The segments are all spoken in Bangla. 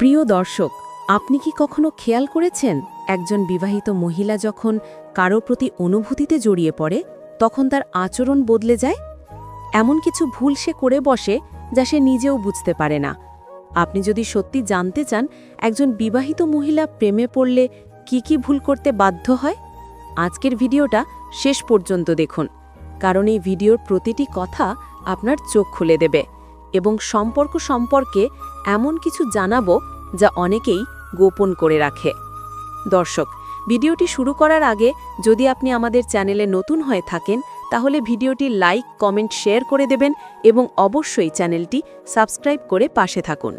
প্রিয় দর্শক, আপনি কি কখনো খেয়াল করেছেন, একজন বিবাহিত মহিলা যখন কারও প্রতি অনুভূতিতে জড়িয়ে পড়ে, তখন তার আচরণ বদলে যায়? এমন কিছু ভুল সে করে বসে, যা সে নিজেও বুঝতে পারে না। আপনি যদি সত্যি জানতে চান, একজন বিবাহিত মহিলা প্রেমে পড়লে কি কি ভুল করতে বাধ্য হয়? আজকের ভিডিওটা শেষ পর্যন্ত দেখুন, কারণ এই ভিডিওর প্রতিটি কথা আপনার চোখ খুলে দেবে। এবং সম্পর্ক সম্পর্কে এমন কিছু জানাব যা অনেকেই গোপন করে রাখে। দর্শক, ভিডিওটি শুরু করার আগে যদি আপনি আমাদের চ্যানেলে নতুন হয়ে থাকেন, তাহলে ভিডিওটি লাইক, কমেন্ট, শেয়ার করে দেবেন এবং অবশ্যই চ্যানেলটি সাবস্ক্রাইব করে পাশে থাকুন।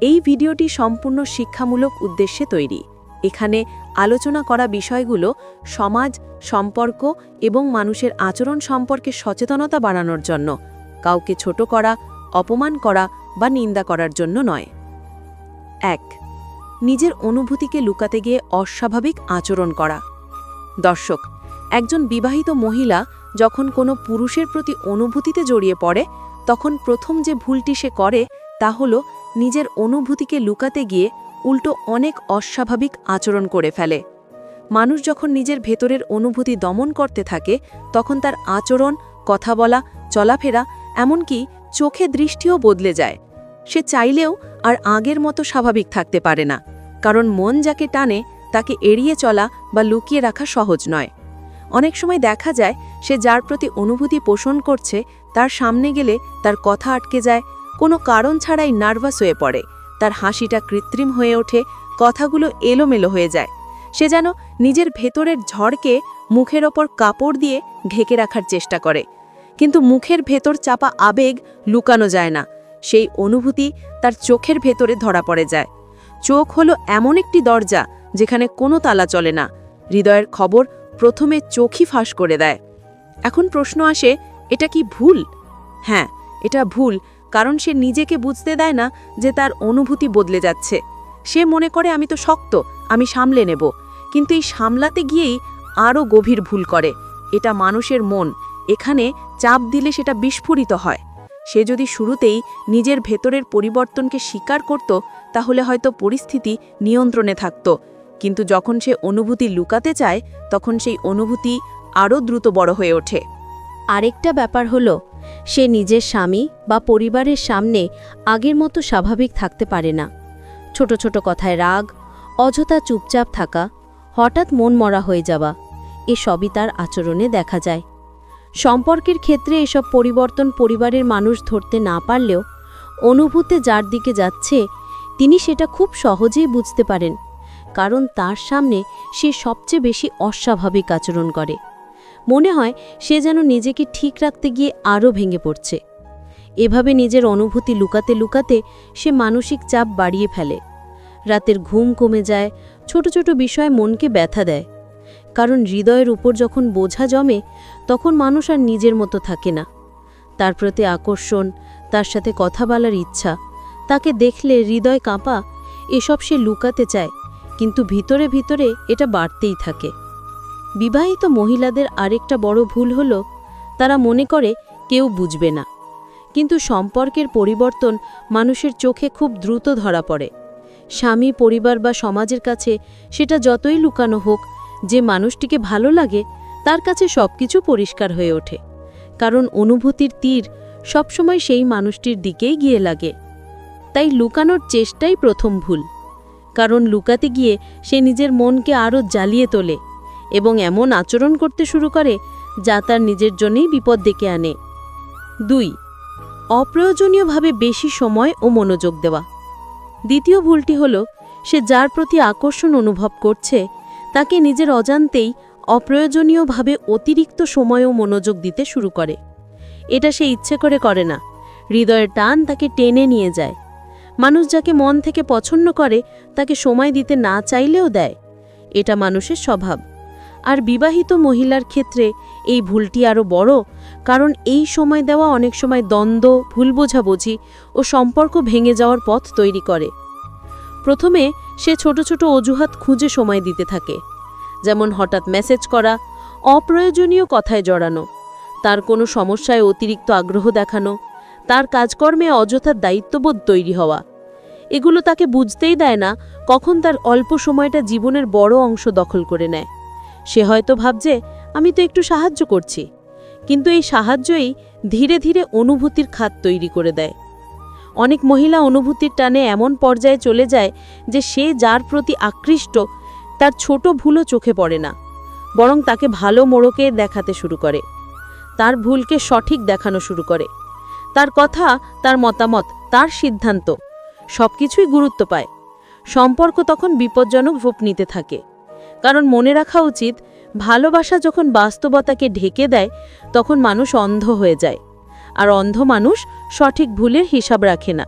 এই ভিডিওটি সম্পূর্ণ শিক্ষামূলক উদ্দেশ্যে তৈরি। এখানে আলোচনা করা বিষয়গুলো সমাজ, সম্পর্ক এবং মানুষের আচরণ সম্পর্কে সচেতনতা বাড়ানোর জন্য কাউকে ছোট করা, অপমান করা বা নিন্দা করার জন্য নয়। এক, নিজের অনুভূতিকে লুকাতে গিয়ে অস্বাভাবিক আচরণ করা। দর্শক, একজন বিবাহিত মহিলা যখন কোনো পুরুষের প্রতি অনুভূতিতে জড়িয়ে পড়ে, তখন প্রথম যে ভুলটি সে করে তা হল নিজের অনুভূতিকে লুকাতে গিয়ে উল্টো অনেক অস্বাভাবিক আচরণ করে ফেলে। মানুষ যখন নিজের ভেতরের অনুভূতি দমন করতে থাকে, তখন তার আচরণ, কথা বলা, চলাফেরা এমনকি চোখে দৃষ্টিও বদলে যায়। সে চাইলেও আর আগের মতো স্বাভাবিক থাকতে পারে না, কারণ মন যাকে টানে তাকে এড়িয়ে চলা বা লুকিয়ে রাখা সহজ নয়। অনেক সময় দেখা যায়, সে যার প্রতি অনুভূতি পোষণ করছে, তার সামনে গেলে তার কথা আটকে যায়, কোনো কারণ ছাড়াই নার্ভাস হয়ে পড়ে, তার হাসিটা কৃত্রিম হয়ে ওঠে, কথাগুলো এলোমেলো হয়ে যায়। সে যেন নিজের ভেতরের ঝড়কে মুখের ওপর কাপড় দিয়ে ঢেকে রাখার চেষ্টা করে। কিন্তু মুখের ভেতর চাপা আবেগ লুকানো যায় না। সেই অনুভূতি তার চোখের ভেতরে ধরা পড়ে যায়। চোখ হলো এমন একটি দরজা যেখানে কোনো তালা চলে না। হৃদয়ের খবর প্রথমে চোখই ফাঁস করে দেয়। এখন প্রশ্ন আসে, এটা কি ভুল? হ্যাঁ এটা ভুল, কারণ সে নিজেকে বুঝতে দেয় না যে তার অনুভূতি বদলে যাচ্ছে। সে মনে করে, আমি তো শক্ত, আমি সামলে নেব। কিন্তু এই সামলাতে গিয়েই আরও গভীর ভুল করে। এটা মানুষের মন এখানে চাপ দিলে সেটা বিস্ফোরিত হয়। সে যদি শুরুতেই নিজের ভেতরের পরিবর্তনকে স্বীকার করত, তাহলে হয়তো পরিস্থিতি নিয়ন্ত্রণে থাকত। কিন্তু যখন সে অনুভূতি লুকাতে চায়, তখন সেই অনুভূতি আরও দ্রুত বড় হয়ে ওঠে। আরেকটা ব্যাপার হলো, সে নিজের স্বামী বা পরিবারের সামনে আগের মতো স্বাভাবিক থাকতে পারে না। ছোট ছোট কথায় রাগ, অযথা চুপচাপ থাকা, হঠাৎ মন মরা হয়ে যাওয়া, এসবই তার আচরণে দেখা যায়। সম্পর্কের ক্ষেত্রে এসব পরিবর্তন পরিবারের মানুষ ধরতে না পারলেও অনুভূতে যার দিকে যাচ্ছে, তিনি সেটা খুব সহজেই বুঝতে পারেন, কারণ তার সামনে সে সবচেয়ে বেশি অস্বাভাবিক আচরণ করে। মনে হয় সে যেন নিজেকে ঠিক রাখতে গিয়ে আরও ভেঙে পড়ছে। এভাবে নিজের অনুভূতি লুকাতে লুকাতে সে মানসিক চাপ বাড়িয়ে ফেলে। রাতের ঘুম কমে যায়, ছোট ছোট বিষয় মনকে ব্যথা দেয়। কারণ হৃদয়ের উপর যখন বোঝা জমে, তখন মানুষ আর নিজের মতো থাকে না। তার প্রতি আকর্ষণ, তার সাথে কথা বলার ইচ্ছা, তাকে দেখলে হৃদয় কাঁপা, এসব সে লুকাতে চায়, কিন্তু ভিতরে ভিতরে এটা বাড়তেই থাকে। বিবাহিত মহিলাদের আরেকটা বড় ভুল হল, তারা মনে করে কেউ বুঝবে না। কিন্তু সম্পর্কের পরিবর্তন মানুষের চোখে খুব দ্রুত ধরা পড়ে। স্বামী, পরিবার বা সমাজের কাছে সেটা যতই লুকানো হোক যে মানুষটিকে ভালো লাগে, তার কাছে সব কিছু পরিষ্কার হয়ে ওঠে। কারণ অনুভূতির তীর সবসময় সেই মানুষটির দিকেই গিয়ে লাগে। তাই লুকানোর চেষ্টাই প্রথম ভুল। কারণ লুকাতে গিয়ে সে নিজের মনকে আরও জ্বালিয়ে তোলে এবং এমন আচরণ করতে শুরু করে যা তার নিজের জন্যই বিপদ ডেকে আনে। দুই, অপ্রয়োজনীয়ভাবে বেশি সময় ও মনোযোগ দেওয়া। দ্বিতীয় ভুলটি হল, সে যার প্রতি আকর্ষণ অনুভব করছে তাকে নিজের অজান্তেই অপ্রয়োজনীয়ভাবে অতিরিক্ত সময় ও মনোযোগ দিতে শুরু করে। এটা সে ইচ্ছে করে করে না। হৃদয়ের টান তাকে টেনে নিয়ে যায়। মানুষ যাকে মন থেকে পছন্দ করে, তাকে সময় দিতে না চাইলেও দেয়। এটা মানুষের স্বভাব। আর বিবাহিত মহিলার ক্ষেত্রে এই ভুলটি আরও বড়, কারণ এই সময় দেওয়া অনেক সময় দ্বন্দ্ব, ভুল বোঝাবুঝি ও সম্পর্ক ভেঙে যাওয়ার পথ তৈরি করে। প্রথমে সে ছোট ছোট অজুহাত খুঁজে সময় দিতে থাকে, যেমন হঠাৎ মেসেজ করা, অপ্রয়োজনীয় কথায় জড়ানো, তার কোনো সমস্যায় অতিরিক্ত আগ্রহ দেখানো, তার কাজকর্মে অযথা দায়িত্ববোধ তৈরি হওয়া। এগুলো তাকে বুঝতেই দেয় না কখন তার অল্প সময়টা জীবনের বড় অংশ দখল করে নেয়। সে হয়তো ভাবছে, আমি তো একটু সাহায্য করছি। কিন্তু এই সাহায্যই ধীরে ধীরে অনুভূতির খাত তৈরি করে দেয়। অনেক মহিলা অনুভূতির টানে এমন পর্যায়ে চলে যায় যে সে যার প্রতি আকৃষ্ট, তার ছোট ভুলও চোখে পড়ে না, বরং তাকে ভালো মোড়কে দেখাতে শুরু করে। তার ভুলকে সঠিক দেখানো শুরু করে। তার কথা, তার মতামত, তার সিদ্ধান্ত সব কিছুই গুরুত্ব পায়। সম্পর্ক তখন বিপজ্জনক রূপ নিতে থাকে। কারণ মনে রাখা উচিত, ভালোবাসা যখন বাস্তবতাকে ঢেকে দেয়, তখন মানুষ অন্ধ হয়ে যায়। আর অন্ধ মানুষ সঠিক ভুলের হিসাব রাখে না।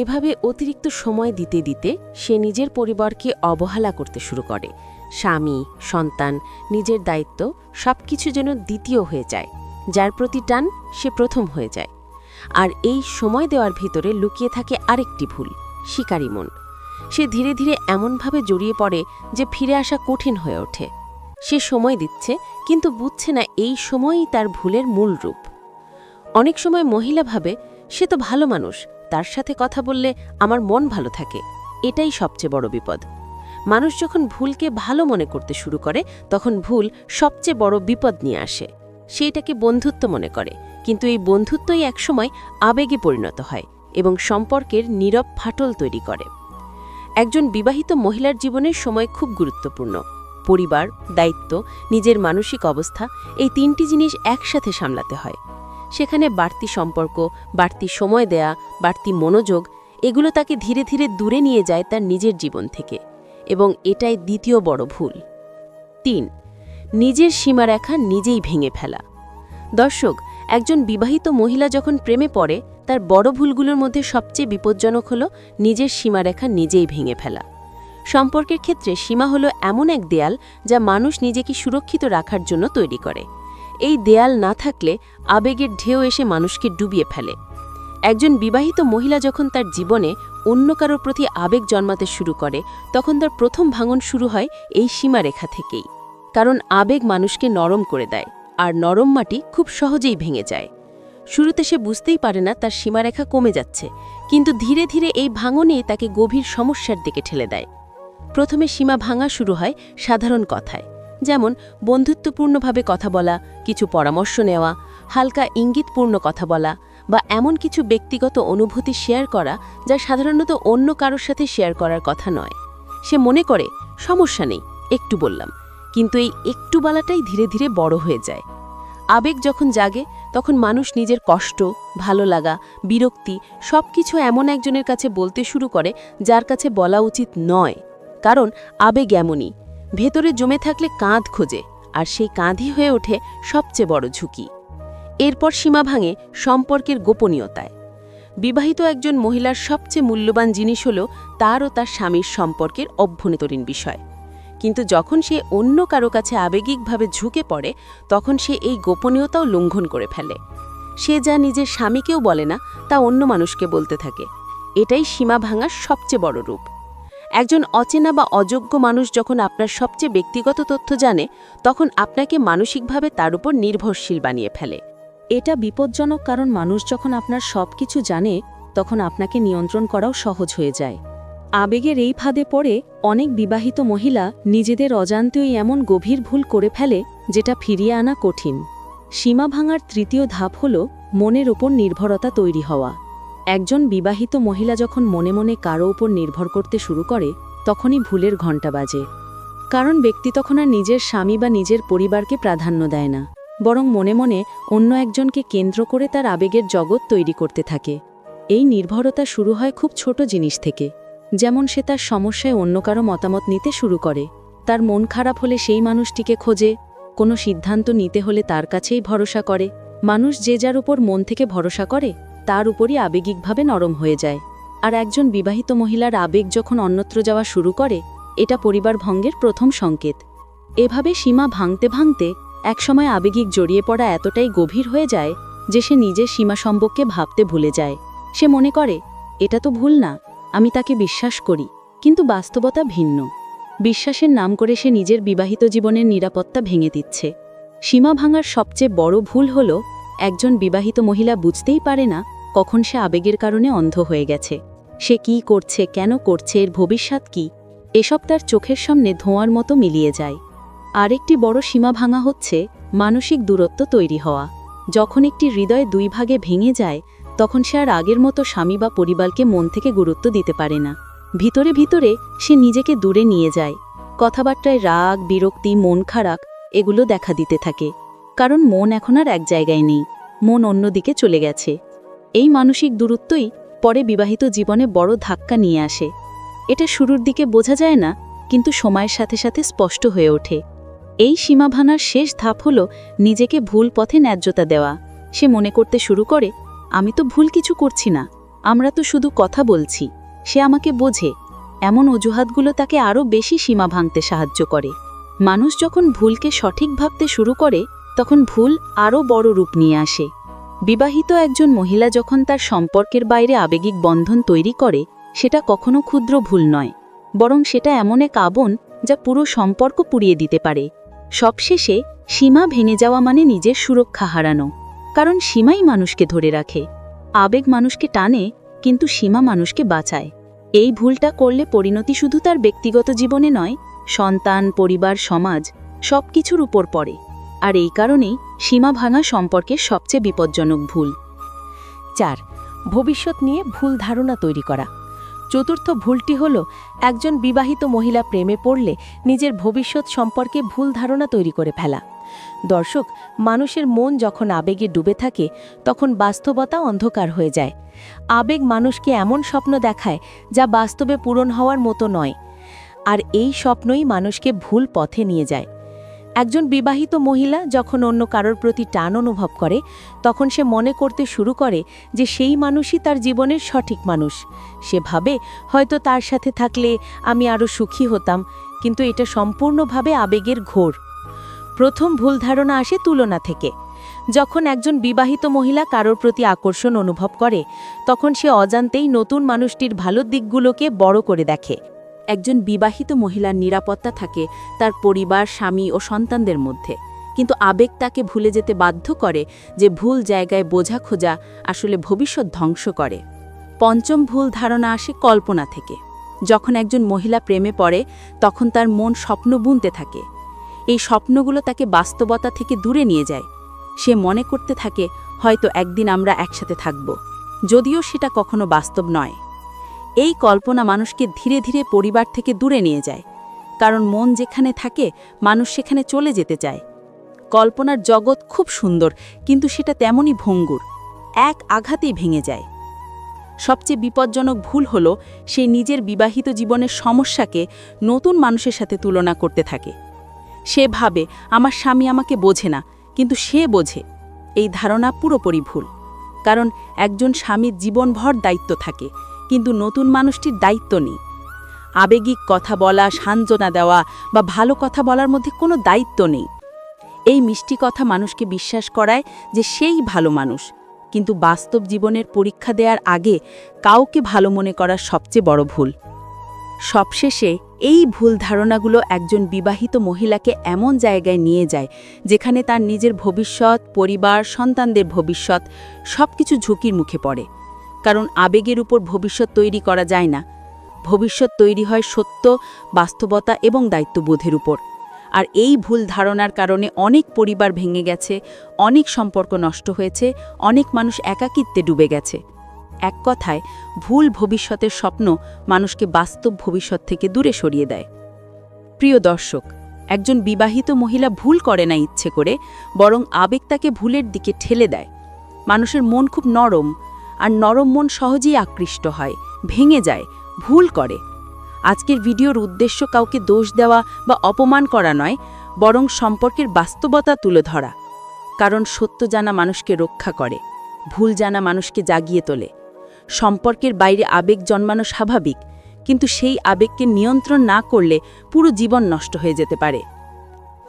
এভাবে অতিরিক্ত সময় দিতে দিতে সে নিজের পরিবারকে অবহেলা করতে শুরু করে। স্বামী, সন্তান, নিজের দায়িত্ব সবকিছু যেন দ্বিতীয় হয়ে যায়, যার প্রতি টান সে প্রথম হয়ে যায়। আর এই সময় দেওয়ার ভিতরে লুকিয়ে থাকে আরেকটি ভুল, শিকারী মন। সে ধীরে ধীরে এমনভাবে জড়িয়ে পড়ে যে ফিরে আসা কঠিন হয়ে ওঠে। সে সময় দিচ্ছে, কিন্তু বুঝছে না এই সময়ই তার ভুলের মূল রূপ। অনেক সময় মহিলা ভাবে, সে তো ভালো মানুষ, তার সাথে কথা বললে আমার মন ভালো থাকে। এটাই সবচেয়ে বড় বিপদ। মানুষ যখন ভুলকে ভালো মনে করতে শুরু করে, তখন ভুল সবচেয়ে বড় বিপদ নিয়ে আসে। সে এটাকে বন্ধুত্ব মনে করে। কিন্তু এই বন্ধুত্বই একসময় আবেগে পরিণত হয় এবং সম্পর্কের নীরব ফাটল তৈরি করে। একজন বিবাহিত মহিলার জীবনের সময় খুব গুরুত্বপূর্ণ। পরিবার, দায়িত্ব, নিজের মানসিক অবস্থা, এই তিনটি জিনিস একসাথে সামলাতে হয়। সেখানে বাড়তি সম্পর্ক, বাড়তি সময় দেয়া, বাড়তি মনোযোগ, এগুলো তাকে ধীরে ধীরে দূরে নিয়ে যায় তার নিজের জীবন থেকে। এবং এটাই দ্বিতীয় বড় ভুল। তিন, নিজের সীমারেখা নিজেই ভেঙে ফেলা। দর্শক, একজন বিবাহিত মহিলা যখন প্রেমে পড়ে, তার বড় ভুলগুলোর মধ্যে সবচেয়ে বিপজ্জনক হল নিজের সীমারেখা নিজেই ভেঙে ফেলা। সম্পর্কের ক্ষেত্রে সীমা হলো এমন এক দেয়াল যা মানুষ নিজেকে সুরক্ষিত রাখার জন্য তৈরি করে। এই দেয়াল না থাকলে আবেগের ঢেউ এসে মানুষকে ডুবিয়ে ফেলে। একজন বিবাহিত মহিলা যখন তার জীবনে অন্য কারোর প্রতি আবেগ জন্মাতে শুরু করে, তখন তার প্রথম ভাঙন শুরু হয় এই সীমারেখা থেকেই। কারণ আবেগ মানুষকে নরম করে দেয়, আর নরম মাটি খুব সহজেই ভেঙে যায়। শুরুতে সে বুঝতেই পারে না তার সীমারেখা কমে যাচ্ছে, কিন্তু ধীরে ধীরে এই ভাঙনই তাকে গভীর সমস্যার দিকে ঠেলে দেয়। প্রথমে সীমা ভাঙা শুরু হয় সাধারণ কথায় যেমন বন্ধুত্বপূর্ণভাবে কথা বলা, কিছু পরামর্শ নেওয়া, হালকা ইঙ্গিতপূর্ণ কথা বলা বা এমন কিছু ব্যক্তিগত অনুভূতি শেয়ার করা যা সাধারণত অন্য কারোর সাথে শেয়ার করার কথা নয়। সে মনে করে, সমস্যা নেই, একটু বললাম। কিন্তু এই একটু বলাটাই ধীরে ধীরে বড় হয়ে যায়। আবেগ যখন জাগে, তখন মানুষ নিজের কষ্ট, ভালো লাগা, বিরক্তি সব কিছু এমন একজনের কাছে বলতে শুরু করে যার কাছে বলা উচিত নয়। কারণ আবেগ এমনই। ভেতরে জমে থাকলে কাঁধ খোঁজে, আর সেই কাঁধই হয়ে ওঠে সবচেয়ে বড় ঝুঁকি। এরপর সীমা ভাঙে সম্পর্কের গোপনীয়তায়। বিবাহিত একজন মহিলার সবচেয়ে মূল্যবান জিনিস হল তার ও তার স্বামীর সম্পর্কের অভ্যন্তরীণ বিষয়। কিন্তু যখন সে অন্য কারও কাছে আবেগিকভাবে ঝুঁকে পড়ে, তখন সে এই গোপনীয়তাও লঙ্ঘন করে ফেলে। সে যা নিজের স্বামীকেও বলে না, তা অন্য মানুষকে বলতে থাকে। এটাই সীমা ভাঙার সবচেয়ে বড় রূপ। একজন অচেনা বা অযোগ্য মানুষ যখন আপনার সবচেয়ে ব্যক্তিগত তথ্য জানে, তখন আপনাকে মানসিকভাবে তার উপর নির্ভরশীল বানিয়ে ফেলে। এটা বিপজ্জনক কারণ মানুষ যখন আপনার সব কিছু জানে, তখন আপনাকে নিয়ন্ত্রণ করাও সহজ হয়ে যায়। আবেগের এই ফাঁদে পড়ে অনেক বিবাহিত মহিলা নিজেদের অজান্তেই এমন গভীর ভুল করে ফেলে, যেটা ফিরিয়ে আনা কঠিন। সীমা ভাঙার তৃতীয় ধাপ হল মনের ওপর নির্ভরতা তৈরি হওয়া। একজন বিবাহিত মহিলা যখন মনে মনে কারও উপর নির্ভর করতে শুরু করে, তখনই ভুলের ঘণ্টা বাজে। কারণ ব্যক্তি তখন আর নিজের স্বামী বা নিজের পরিবারকে প্রাধান্য দেয় না। বরং মনে মনে অন্য একজনকে কেন্দ্র করে তার আবেগের জগৎ তৈরি করতে থাকে। এই নির্ভরতা শুরু হয় খুব ছোট জিনিস থেকে। যেমন সে তার সমস্যায় অন্য কারও মতামত নিতে শুরু করে। তার মন খারাপ হলে সেই মানুষটিকে খোঁজে, কোনো সিদ্ধান্ত নিতে হলে তার কাছেই ভরসা করে। মানুষ যে যার উপর মন থেকে ভরসা করে তার উপরই আবেগিকভাবে নরম হয়ে যায়। আর একজন বিবাহিত মহিলার আবেগ যখন অন্যত্র যাওয়া শুরু করে, এটা পরিবার ভঙ্গের প্রথম সংকেত। এভাবে সীমা ভাঙতে ভাঙতে, একসময় আবেগিক জড়িয়ে পড়া এতটাই গভীর হয়ে যায় যে সে নিজের সীমা সম্পর্কে ভাবতে ভুলে যায়। সে মনে করে, এটা তো ভুল না, আমি তাকে বিশ্বাস করি, কিন্তু বাস্তবতা ভিন্ন। বিশ্বাসের নাম করে সে নিজের বিবাহিত জীবনের নিরাপত্তা ভেঙে দিচ্ছে। সীমা ভাঙার সবচেয়ে বড় ভুল হল, একজন বিবাহিত মহিলা বুঝতেই পারে না কখন সে আবেগের কারণে অন্ধ হয়ে গেছে। সে কি করছে, কেন করছে, এর ভবিষ্যৎ কি? এসব তার চোখের সামনে ধোঁয়ার মতো মিলিয়ে যায়। আরেকটি বড় সীমা ভাঙা হচ্ছে মানসিক দূরত্ব তৈরি হওয়া। যখন একটি হৃদয় দুই ভাগে ভেঙে যায়, তখন সে আর আগের মতো স্বামী বা পরিবারকে মন থেকে গুরুত্ব দিতে পারে না। ভিতরে ভিতরে সে নিজেকে দূরে নিয়ে যায়। কথাবার্তায় রাগ, বিরক্তি, মন খারাপ, এগুলো দেখা দিতে থাকে। কারণ মন এখন আর এক জায়গায় নেই। মন অন্যদিকে চলে গেছে। এই মানসিক দূরত্বই পরে বিবাহিত জীবনে বড় ধাক্কা নিয়ে আসে। এটা শুরুর দিকে বোঝা যায় না, কিন্তু সময়ের সাথে সাথে স্পষ্ট হয়ে ওঠে। এই সীমা ভাঙার শেষ ধাপ হল নিজেকে ভুল পথে ন্যায্যতা দেওয়া। সে মনে করতে শুরু করে, আমি তো ভুল কিছু করছি না, আমরা তো শুধু কথা বলছি। সে আমাকে বোঝে, এমন অজুহাতগুলো তাকে আরও বেশি সীমা ভাঙতে সাহায্য করে। মানুষ যখন ভুলকে সঠিক ভাবতে শুরু করে, তখন ভুল আরও বড় রূপ নিয়ে আসে। বিবাহিত একজন মহিলা যখন তার সম্পর্কের বাইরে আবেগিক বন্ধন তৈরি করে, সেটা কখনো ক্ষুদ্র ভুল নয়। বরং সেটা এমন এক আবন যা পুরো সম্পর্ক পুড়িয়ে দিতে পারে। সবশেষে, সীমা ভেঙে যাওয়া মানে নিজের সুরক্ষা হারানো। কারণ সীমাই মানুষকে ধরে রাখে। আবেগ মানুষকে টানে, কিন্তু সীমা মানুষকে বাঁচায়। এই ভুলটা করলে পরিণতি শুধু তার ব্যক্তিগত জীবনে নয়, সন্তান, পরিবার, সমাজ সব কিছুর উপর পড়ে। আর এই কারণেই সীমা ভাঙা সম্পর্কের সবচেয়ে বিপজ্জনক ভুল। চার, ভবিষ্যৎ নিয়ে ভুল ধারণা তৈরি করা। চতুর্থ ভুলটি হল, একজন বিবাহিত মহিলা প্রেমে পড়লে নিজের ভবিষ্যৎ সম্পর্কে ভুল ধারণা তৈরি করে ফেলা। দর্শক, মানুষের মন যখন আবেগে ডুবে থাকে, তখন বাস্তবতা অন্ধকার হয়ে যায়। আবেগ মানুষকে এমন স্বপ্ন দেখায়, যা বাস্তবে পূরণ হওয়ার মতো নয়। আর এই স্বপ্নই মানুষকে ভুল পথে নিয়ে যায়। একজন বিবাহিত মহিলা যখন অন্য কারোর প্রতি টান অনুভব করে, তখন সে মনে করতে শুরু করে যে সেই মানুষই তার জীবনের সঠিক মানুষ। সে ভাবে, হয়তো তার সাথে থাকলে আমি আরও সুখী হতাম, কিন্তু এটা সম্পূর্ণভাবে আবেগের ঘোর। প্রথম ভুল ধারণা আসে তুলনা থেকে। যখন একজন বিবাহিত মহিলা কারোর প্রতি আকর্ষণ অনুভব করে, তখন সে অজান্তেই নতুন মানুষটির ভালো দিকগুলোকে বড় করে দেখে। একজন বিবাহিত মহিলার নিরাপত্তা থাকে তার পরিবার, স্বামী ও সন্তানদের মধ্যে। কিন্তু আবেগ তাকে ভুলে যেতে বাধ্য করে যে ভুল জায়গায় বোঝা খোঁজা আসলে ভবিষ্যৎ ধ্বংস করে। পঞ্চম ভুল ধারণা আসে কল্পনা থেকে। যখন একজন মহিলা প্রেমে পড়ে, তখন তার মন স্বপ্ন বুনতে থাকে। এই স্বপ্নগুলো তাকে বাস্তবতা থেকে দূরে নিয়ে যায়। সে মনে করতে থাকে, হয়তো একদিন আমরা একসাথে থাকব। যদিও সেটা কখনো বাস্তব নয়। এই কল্পনা মানুষকে ধীরে ধীরে পরিবার থেকে দূরে নিয়ে যায়। কারণ মন যেখানে থাকে, মানুষ সেখানে চলে যেতে চায়। কল্পনার জগৎ খুব সুন্দর, কিন্তু সেটা তেমনই ভঙ্গুর। এক আঘাতেই ভেঙে যায়। সবচেয়ে বিপজ্জনক ভুল হল, সে নিজের বিবাহিত জীবনের সমস্যাকে নতুন মানুষের সাথে তুলনা করতে থাকে। সে ভাবে, আমার স্বামী আমাকে বোঝে না, কিন্তু সে বোঝে। এই ধারণা পুরোপুরি ভুল। কারণ একজন স্বামীর জীবনভর দায়িত্ব থাকে। কিন্তু নতুন মানুষটির দায়িত্ব নেই। আবেগিক কথা বলা, সান্ত্বনা দেওয়া বা ভালো কথা বলার মধ্যে কোনো দায়িত্ব নেই। এই মিষ্টি কথা মানুষকে বিশ্বাস করায় যে সেই ভালো মানুষ। কিন্তু বাস্তব জীবনের পরীক্ষা দেওয়ার আগে কাউকে ভালো মনে করা সবচেয়ে বড় ভুল। সবশেষে এই ভুল ধারণাগুলো একজন বিবাহিত মহিলাকে এমন জায়গায় নিয়ে যায় যেখানে তার নিজের ভবিষ্যৎ, পরিবার, সন্তানদের ভবিষ্যৎ সবকিছু ঝুঁকির মুখে পড়ে। কারণ আবেগের উপর ভবিষ্যৎ তৈরি করা যায় না। ভবিষ্যৎ তৈরি হয় সত্য, বাস্তবতা এবং দায়িত্ববোধের উপর। আর এই ভুল ধারণার কারণে অনেক পরিবার ভেঙে গেছে, অনেক সম্পর্ক নষ্ট হয়েছে, অনেক মানুষ একাকিত্বে ডুবে গেছে। এক কথায়, ভুল ভবিষ্যতের স্বপ্ন মানুষকে বাস্তব ভবিষ্যৎ থেকে দূরে সরিয়ে দেয়। প্রিয় দর্শক, একজন বিবাহিত মহিলা ভুল করে না ইচ্ছে করে, বরং আবেগ তাকে ভুলের দিকে ঠেলে দেয়। মানুষের মন খুব নরম আর নরম মন সহজেই আকৃষ্ট হয়, ভেঙে যায়, ভুল করে। আজকের ভিডিওর উদ্দেশ্য কাউকে দোষ দেওয়া বা অপমান করা নয়, বরং সম্পর্কের বাস্তবতা তুলে ধরা। কারণ সত্য জানা মানুষকে রক্ষা করে, ভুল জানা মানুষকে জাগিয়ে তোলে। সম্পর্কের বাইরে আবেগ জন্মানো স্বাভাবিক, কিন্তু সেই আবেগকে নিয়ন্ত্রণ না করলে পুরো জীবন নষ্ট হয়ে যেতে পারে।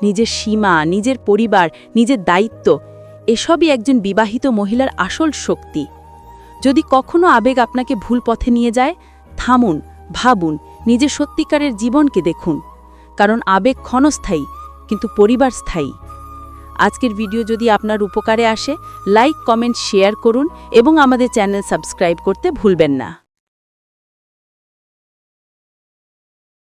নিজের সীমা, নিজের পরিবার, নিজের দায়িত্ব, এসবই একজন বিবাহিত মহিলার আসল শক্তি। যদি কখনো আবেগ আপনাকে ভুল পথে নিয়ে যায়, থামুন, ভাবুন নিজের সত্যিকারের জীবনকে দেখুন। কারণ আবেগ ক্ষণস্থায়ী, কিন্তু পরিবার স্থায়ী। আজকের ভিডিও যদি আপনার উপকারে আসে, লাইক, কমেন্ট, শেয়ার করুন এবং আমাদের চ্যানেল সাবস্ক্রাইব করতে ভুলবেন না।